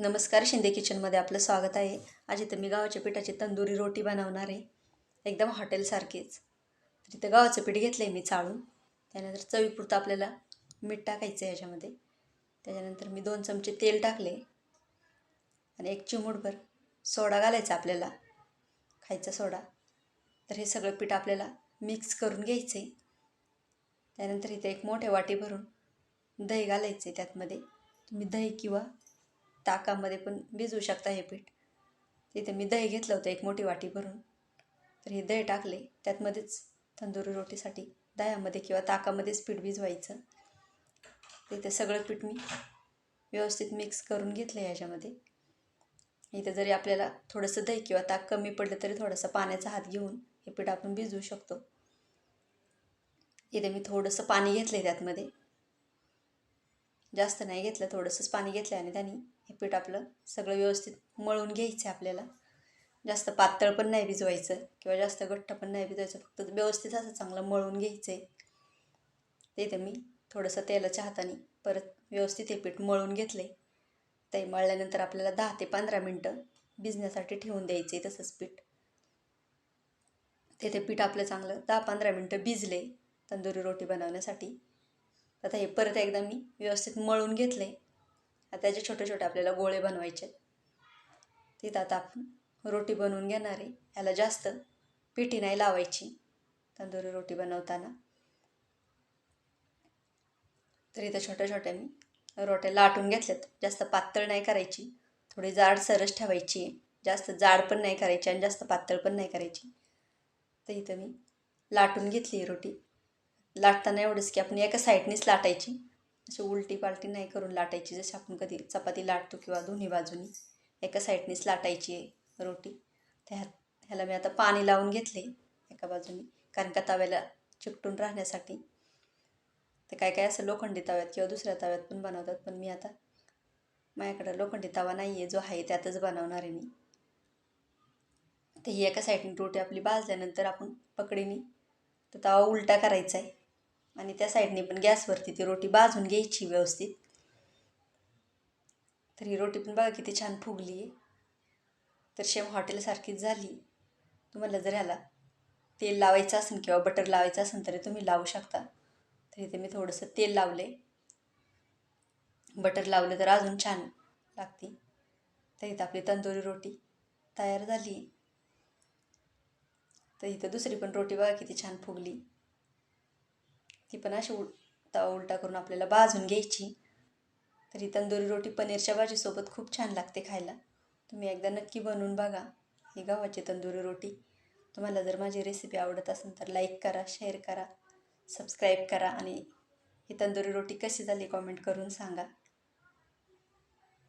नमस्कार शिंदे किचनमध्ये आपलं स्वागत आहे. आज इथं मी गावाच्या पिठाची तंदुरी रोटी बनवणार आहे. एकदम हॉटेलसारखीच. तर इथं गावाचं पीठ घेतलं आहे मी चाळून. त्यानंतर चवीपुरतं आपल्याला मीठ टाकायचं आहे याच्यामध्ये. त्याच्यानंतर मी दोन चमचे तेल टाकले. आणि एक चिमूटभर सोडा घालायचा आपल्याला. खायचा सोडा. तर हे सगळं पीठ आपल्याला मिक्स करून घ्यायचं आहे त्यानंतर इथे एक मोठे वाटी भरून दही घालायचं आहे त्यातमध्ये. तुम्ही दही किंवा ताकामध्ये पण भिजवू शकता हे पीठ. तिथे मी दही घेतलं होतं एक मोठी वाटी भरून. तर हे दही टाकले. त्यातमध्येच तंदुरी रोटीसाठी दह्यामध्ये किंवा ताकामध्येच पीठ भिजवायचं. तिथे सगळं पीठ मी व्यवस्थित मिक्स करून घेतलं याच्यामध्ये इथे जरी आपल्याला थोडंसं दही किंवा ताक कमी पडलं तरी थोडासा पाण्याचा हात घेऊन हे पीठ आपण भिजवू शकतो. इथे मी थोडंसं पाणी घेतलं आहे त्यातमध्ये. जास्त नाही घेतलं थोडंसंच पाणी घेतलं आणि त्यांनी हे पीठ आपलं सगळं व्यवस्थित मळून घ्यायचं आहे आपल्याला. जास्त पातळ पण नाही भिजवायचं किंवा जास्त घट्ट पण नाही भिजवायचं फक्त व्यवस्थित असं चांगलं मळून घ्यायचं आहे ते मी थोडंसं तेलाच्या हाताने परत व्यवस्थित हे पीठ मळून घेतले ते मळल्यानंतर आपल्याला दहा ते पंधरा मिनटं भिजण्यासाठी ठेवून द्यायचे तसंच पीठ. ते ते पीठ आपलं चांगलं दहा पंधरा मिनटं भिजले तंदुरी रोटी बनवण्यासाठी. आता हे परत एकदा मी व्यवस्थित मळून घेतले आता त्याचे छोटे छोटे आपल्याला गोळे बनवायचे तिथं आता आपण रोटी बनवून घेणार आहे. याला जास्त पिठी नाही लावायची तंदुरी रोटी बनवताना. तर इथं छोट्या छोट्या मी रोट्या लाटून घेतल्यात. जास्त पातळ नाही करायची थोडी जाड सरस ठेवायची जास्त जाड पण नाही करायची आणि जास्त पातळ पण नाही करायची. तर इथं मी लाटून घेतली रोटी. लाटताना एवढंच की आपण एका साईडनेच लाटायची. अशी उलटी पालटी नाही करून लाटायची. जशी आपण कधी चपाती लाटतो किंवा दोन्ही बाजूनी एका साईडनेच लाटायची आहे रोटी. त्या ह्याला मी आता पाणी लावून घेतले एका बाजूनी. कारण का तव्याला चिकटून राहण्यासाठी. तर काय काय असं लोखंडी तव्यात किंवा दुसऱ्या तव्यात पण बनवतात. पण मी आता माझ्याकडं लोखंडी तवा नाही आहे जो आहे त्यातच बनवणार आहे मी. तर ही एका साईडने रोटी आपली भाजल्यानंतर आपण पकडीने तर तवा उलटा करायचा आहे आणि त्या साईडने पण गॅसवरती ती रोटी भाजून घ्यायची व्यवस्थित. तर ही रोटी पण बघा किती छान फुगली. आहे तर शेम हॉटेलसारखीच झाली. तुम्हाला जर ह्याला तेल लावायचं असेल किंवा बटर लावायचं असेल तरी तुम्ही लावू शकता. तर इथे मी थोडंसं तेल लावले बटर लावलं तर अजून छान लागते. तर इथं आपली तंदुरी रोटी तयार झाली. तर इथं दुसरी पण रोटी बघा किती छान फुगली. ती पण अशी उल तवा उलटा करून आपल्याला भाजून घ्यायची. तर ही तंदुरी रोटी पनीरच्या भाजीसोबत खूप छान लागते खायला. तुम्ही एकदा नक्की बनवून बघा ही गव्हाची तंदुरी रोटी. तुम्हाला जर माझी रेसिपी आवडत असेल तर लाईक करा शेअर करा सबस्क्राईब करा आणि ही तंदुरी रोटी कशी झाली कॉमेंट करून सांगा.